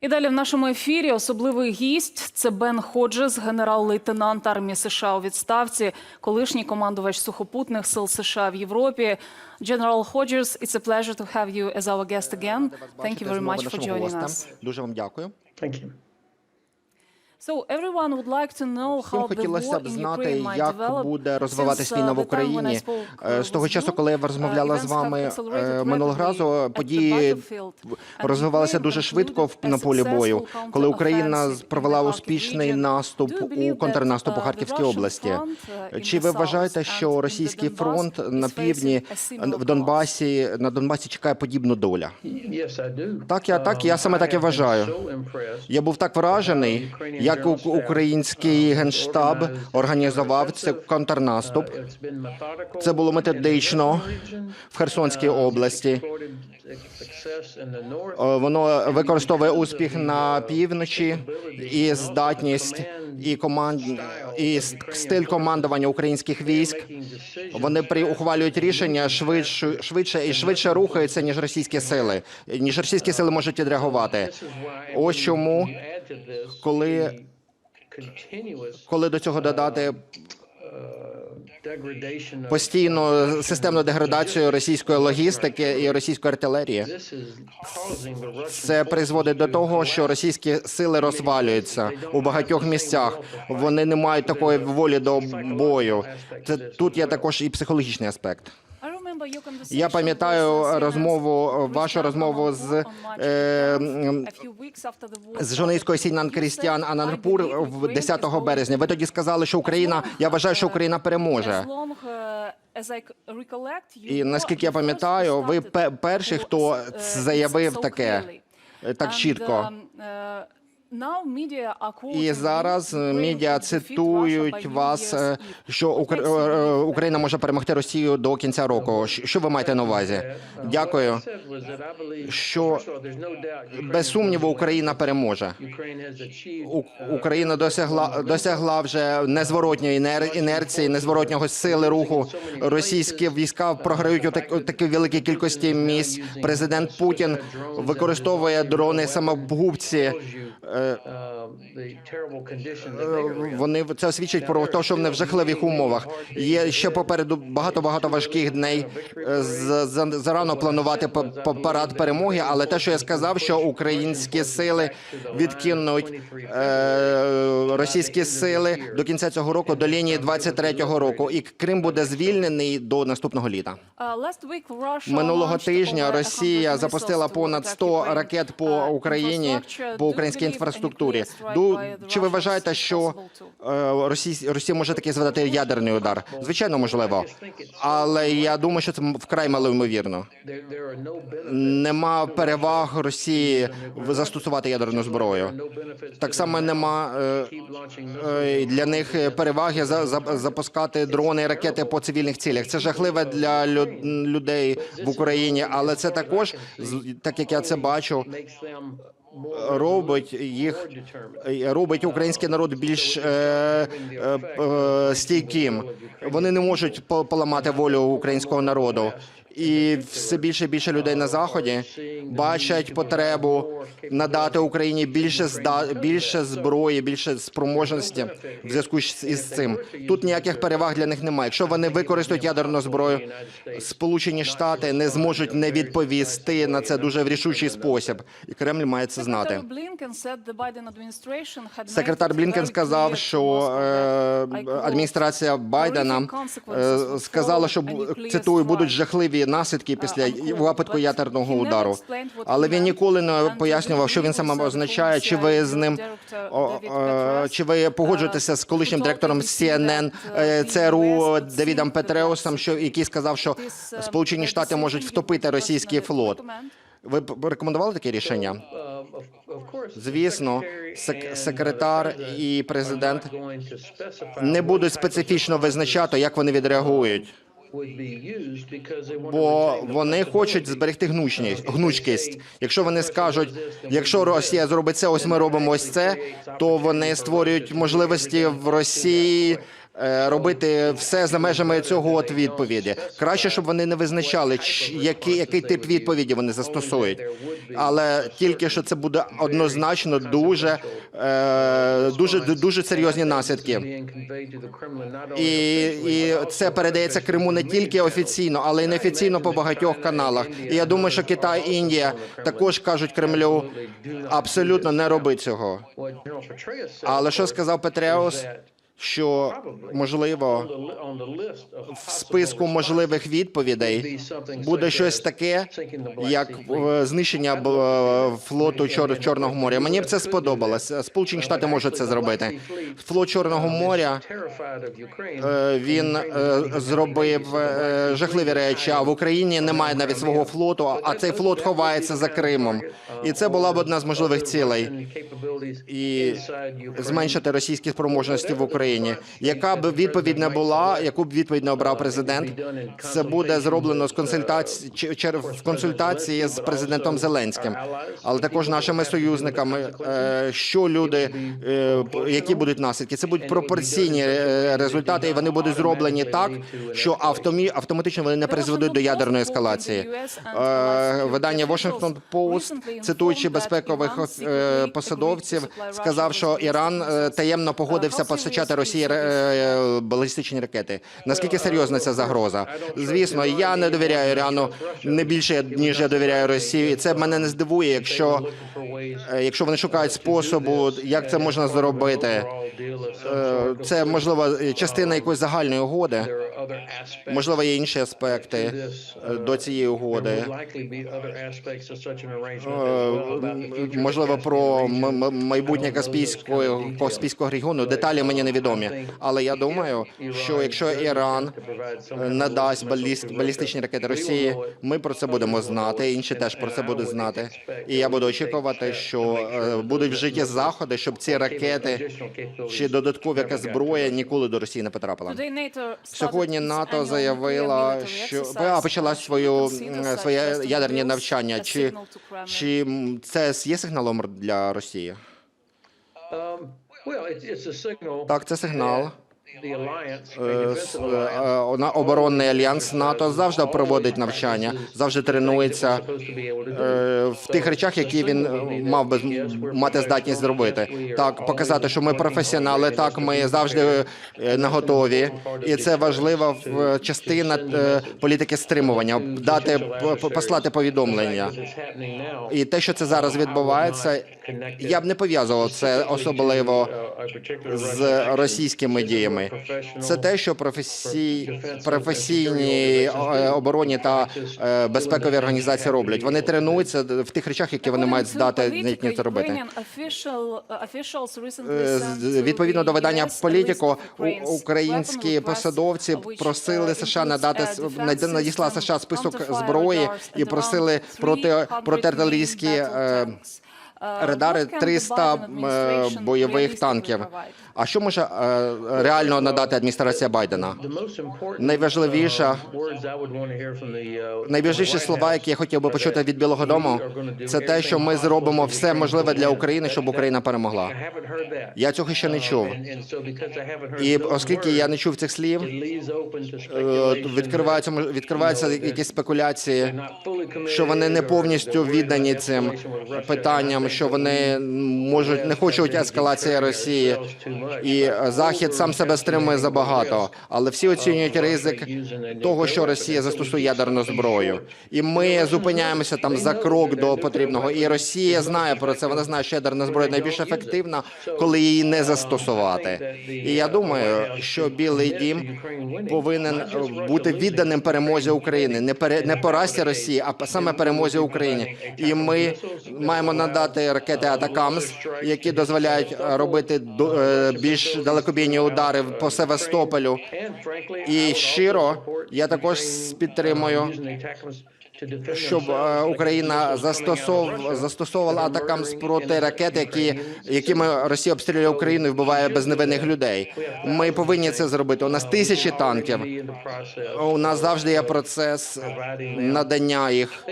І далі в нашому ефірі особливий гість це Бен Ходжес, генерал-лейтенант армії США у відставці, колишній командувач сухопутних сил США в Європі. General Hodges, it's a pleasure to have you as our guest again. Thank you very much for joining us. Дуже вам дякую. Thank you. Всім how the хотілося б знати, як буде розвиватись uh, війна в I Україні. spoke, Е, uh, З того часу, коли я uh, розмовляла з вами е, минулого разу, події розвивалися дуже швидко в- на полі бою, коли Україна провела успішний наступ у контрнаступ у uh, Харківській області. uh, Чи ви вважаєте, що російський фронт на півдні в Донбасі на Донбасі чекає подібну доля? Yes, Так, я- так, я Um, саме так і вважаю. Я був так вражений, як у- український генштаб організував цей контрнаступ. Це було методично в Херсонській області. Е, Воно використовує успіх на півночі і здатність і команд і стиль командування українських військ. Вони при ухвалюють рішення швидше, швидше і швидше рухаються ніж російські сили. Ніж російські сили можуть відреагувати. Ось чому, коли коли до цього додати of постійну системну деградацію російської логістики і російської артилерії, це призводить до того, що російські сили розвалюються у багатьох місцях. Вони не мають такої волі до бою. Це тут є також і психологічний аспект. Я пам'ятаю розмову, вашу розмову з, е, 10th, м, a few weeks after the war з журналісткою Сінан. Крістіан Ананпур в Ukraine 10 березня. Ви тоді сказали, що Україна. Я вважаю, що Україна переможе. І наскільки я пам'ятаю, ви перший, хто заявив таке так чітко. І зараз е, медіа цитують вас, е, що е? Україна може перемогти Росію до кінця року. Що ви маєте на увазі? Дякую. Що, Без сумніву. Україна переможе. Україна досягла досягла вже незворотньої інер- інерції, незворотнього сили руху. Російські війська програють у так- у такій великій кількості місць. Президент Путін використовує дрони самогубці. That they are in. Вони це свідчить про те, що вони в жахливих умовах. Є ще попереду багато багато важких дней. Е, Зарано планувати парад перемоги, але те, що я сказав, що українські сили відкинуть е, російські сили до кінця цього року до лінії 23-го року, і Крим буде звільнений до наступного літа. Минулого тижня Росія запустила понад toward 100 ракет по Україні, по українській a інфраструктурі. Чи ви вважаєте, що е, Росія, Росія може таки зведати ядерний удар? Звичайно, можливо, але я думаю, що це вкрай малоймовірно. Нема переваг Росії застосувати ядерну зброю. Так само нема е, е, для них переваги за, за запускати дрони і ракети по цивільних цілях. Це жахливе для лю- людей в Україні, але це також, так як я це бачу, робить їх е, робить український народ більш е, е, е, стійким. Вони не можуть по- поламати волю українського народу. І все більше і більше людей на заході бачать потребу надати Україні більше зда більше зброї, більше спроможності в зв'язку із цим. Тут ніяких переваг для них немає. Якщо вони використають ядерну зброю, Сполучені Штати не зможуть не відповісти на це дуже в рішучий спосіб, і Кремль має це знати. Секретар Блінкен сказав, що е, адміністрація Байдена е, сказала, що цитую, будуть жахливі наслідки після випадку ядерного удару. Але він ніколи не пояснював, що він саме означає. Чи ви з ним чи ви погоджуєтеся з колишнім директором CNN е, ЦРУ Девідом Петреусом, що який сказав, що Сполучені Штати можуть втопити російський флот? Ви б рекомендували таке рішення? Uh, Звісно, секретар і президент не будуть специфічно визначати, як вони відреагують, бо вони хочуть зберегти гнучність, гнучкість. Якщо вони скажуть, якщо Росія зробить це, ось ми робимо ось це, то вони створюють можливості в Росії робити все за межами цього от відповіді. Краще, щоб вони не визначали, який, який тип відповіді вони застосують. Але тільки що це буде однозначно дуже, е, дуже, дуже серйозні наслідки. І, і це передається Криму не тільки офіційно, але й неофіційно по багатьох каналах. І я думаю, що Китай і Індія також кажуть Кремлю абсолютно не роби цього. Але що сказав Петреус? Що можливо в списку можливих відповідей буде щось таке, як знищення е, флоту Чор- Чорного моря. Мені б це сподобалось. Сполучені Штати можуть це зробити. Флот Чорного моря е, він е, зробив жахливі речі. А в Україні немає навіть свого флоту. А цей флот ховається за Кримом. І це була б одна з можливих цілей. І зменшити російські спроможності в Україні. Яка б відповідь не була, яку б відповідь не обрав президент, це буде зроблено з консультації в консультації з президентом Зеленським, але також нашими союзниками. Е, Що люди, е, які будуть наслідки? Це будуть пропорційні е, результати, і вони будуть зроблені так, що автомі автоматично вони не призведуть до ядерної ескалації. Видання Washington Post, цитуючи безпекових посадовців, сказав, що Іран таємно погодився постачати Росії е, балістичні ракети. Наскільки серйозна ця загроза? Звісно, я не довіряю Ірану не більше ніж я довіряю Росії. Це мене не здивує, якщо е, якщо вони шукають способу, як це можна зробити. Е, Це можливо частина якоїсь загальної угоди. Можливо, є інші аспекти е, до цієї угоди. Е, Можливо, про майбутнє Каспійського Каспійського регіону деталі мені невідомі. Але я думаю, що якщо Іран е, надасть баліст, балістичні ракети Росії, ми про це будемо знати. Інші теж про це будуть знати. І я буду очікувати, що е, будуть вжиті заходи, щоб ці ракети чи додаткова яка зброя ніколи до Росії не потрапила. Сьогодні НАТО заявила, що а, почала свою своє ядерні навчання. Чи Чи це є сигналом для Росії? Так, це сигнал. Е, е, е, на оборонний альянс НАТО завжди проводить навчання, завжди тренується в тих речах, які він мав би мати здатність зробити. Так, показати, що ми професіонали. Так, ми завжди е, наготові, і це важлива частина політики стримування. Дати послати повідомлення. І те, що це зараз відбувається, я б не пов'язував це особливо з російськими діями. Це те, що професій... професійні е, оборонні та е, безпекові організації роблять. Вони тренуються в тих речах, які вони мають здати здатні це робити. Е, Відповідно до видання політико, українські посадовці просили США надати с- над- США список зброї і просили проти протиартилерійські е, радари 300 е, бойових танків. А що може е, реально надати адміністрація Байдена? Найважливіша найважливіші слова, які я хотів би почути від Білого Дому, це те, що ми зробимо все можливе для України, щоб Україна перемогла. Я цього ще не чув. І оскільки я не чув цих слів, е, відкриваються відкриваються якісь спекуляції, що вони не повністю віддані цим питанням, що вони можуть не хочуть ескалації Росії, і е, Захід сам себе стримує забагато. Але всі оцінюють ризик того, що Росія застосує ядерну зброю, і ми зупиняємося там за крок до потрібного. І Росія знає про це. Вона знає, що ядерна зброя найбільш ефективна, коли її не застосувати. І я думаю, що Білий Дім повинен е, бути відданим перемозі України, не пере не поразці Росії, а саме перемозі України. І ми маємо надати ракети Атакамс, які дозволяють е, робити більш далекобійні удари по Севастополю. І щиро я також підтримую щоб е, themselves like Україна застосов, застосовувала атакам проти ракет, які якими Росія обстрілює Україну і вбиває безневинних людей. Ми повинні це зробити. У нас тисячі танків. У нас завжди є процес надання їх.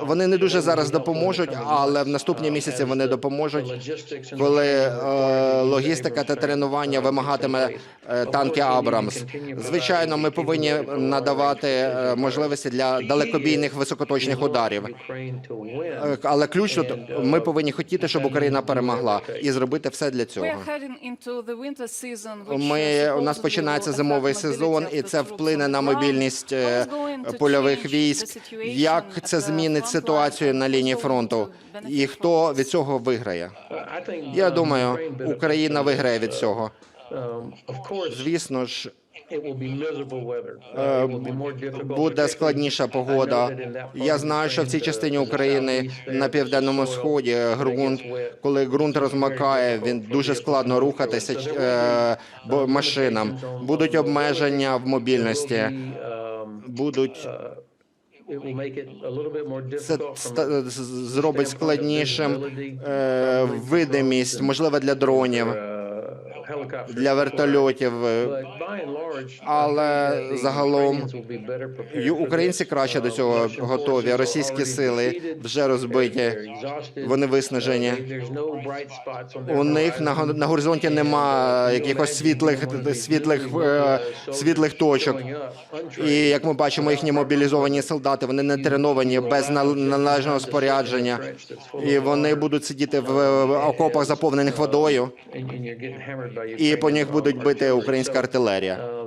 Вони не дуже зараз допоможуть, але в наступні місяці вони допоможуть, коли е, логістика та тренування вимагатиме е, танки Абрамс. Звичайно, ми повинні надавати е, можливості для fire. далекобійних високоточних ударів. Е, Але ключ тут ми повинні хотіти, щоб Україна перемогла і зробити все для цього. Ми uh, у нас починається зимовий сезон, і це вплине на мобільність е, польових військ. Як це змінить ситуацію на лінії фронту? І хто від цього виграє? Я um, думаю, Україна виграє від uh, цього. um, Звісно ж, Uh, буде складніша погода. Я знаю, що в цій частині України на південному сході ґрунт, коли ґрунт difficult він дуже складно рухатися е, uh, машинам. Будуть обмеження в мобільності, um, будуть uh, це зробить складнішим е, видимість, можливо, для дронів, uh, для вертольотів. е, Але загалом українці краще до Uh, цього готові. Російські сили вже розбиті. Вони виснажені. Uh, their У них на, на горизонті нема якихось світлих світлих е, світлих точок. І як ми бачимо, їхні мобілізовані солдати, вони не треновані без на- належного спорядження. І вони будуть сидіти в е, окопах, заповнених водою, і по них будуть бити українська артилерія.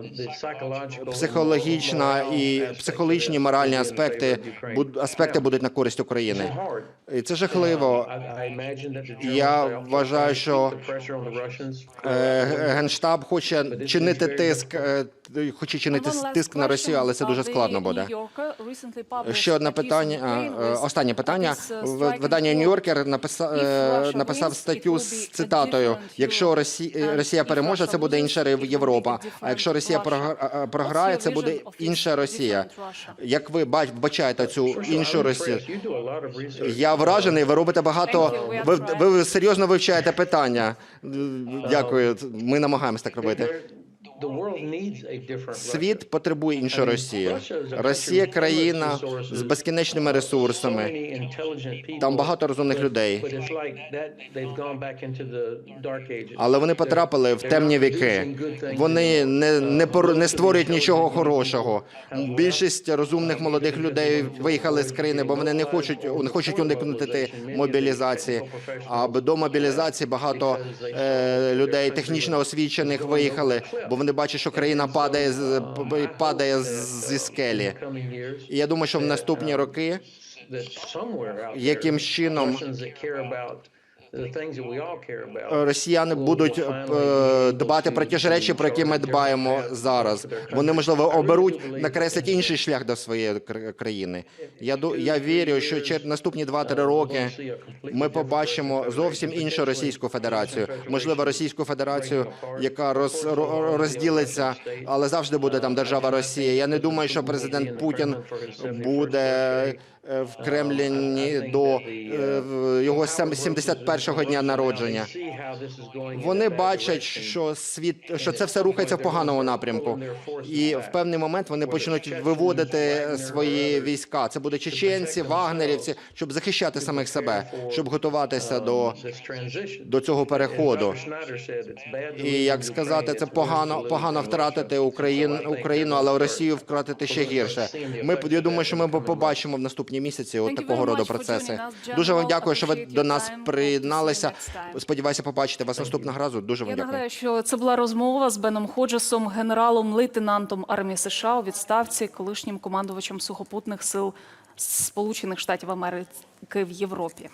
Психологічна і психологічні моральні аспекти буд- аспекти будуть на користь України. І це жахливо. Я вважаю, що Е, Генштаб хоче чинити тиск, е, хоче чинити тиск на Росію, але це дуже складно буде. Ще одне питання, е, останнє питання. uh, В- Видання. Нью-Йоркер написав, написав статтю з цитатою: Якщо. Росія, Росія переможе, це буде інша Європа. А якщо Росія Програ- програє, це буде інша Росія. Як ви бач- бачаєте цю іншу Росію? Я вражений. Ви робите багато. Ви, ви серйозно вивчаєте питання. Дякую. Ми намагаємось так робити. Світ потребує іншу Росію. Росія країна з безкінечними ресурсами. Там багато розумних людей. Але вони потрапили в темні віки. Вони не, не, пор- не створюють нічого хорошого. Більшість розумних молодих людей виїхали з країни, бо вони не хочуть не хочуть уникнути ти- мобілізації. А до мобілізації багато е, людей технічно освічених виїхали, бо вони бачать, що країна падає падає зі скелі. І я думаю, що в наступні роки яким чином Е, е, росіяни будуть е, дбати про ті ж речі, про які ми дбаємо зараз. Вони можливо оберуть накреслять інший шлях до своєї країни. Я я вірю, що через наступні 2-3 роки ми побачимо зовсім іншу Російську Федерацію. Можливо, Російську Федерацію, яка роз, розділиться, але завжди буде там держава Росія. Я не думаю, що президент Путін буде в Кремлі до його 71 першого дня народження. Вони бачать, що світ що це все рухається в поганому напрямку, і в певний момент вони почнуть виводити свої війська. Це буде чеченці, вагнерівці, щоб захищати самих себе, щоб готуватися до до цього переходу. І як сказати, це погано погано втратити Україну, Україну, але Росію втратити ще гірше. Ми я думаю, що ми побачимо в наступні місяці от такого роду процеси. Дуже вам дякую, що ви до нас при Приєдналися. Сподіваюся, побачити вас наступного разу. Дуже вам Я дякую. нагадаю, що це була розмова з Беном Ходжесом, генералом лейтенантом армії США у відставці, колишнім командувачем сухопутних сил Сполучених Штатів Америки в Європі.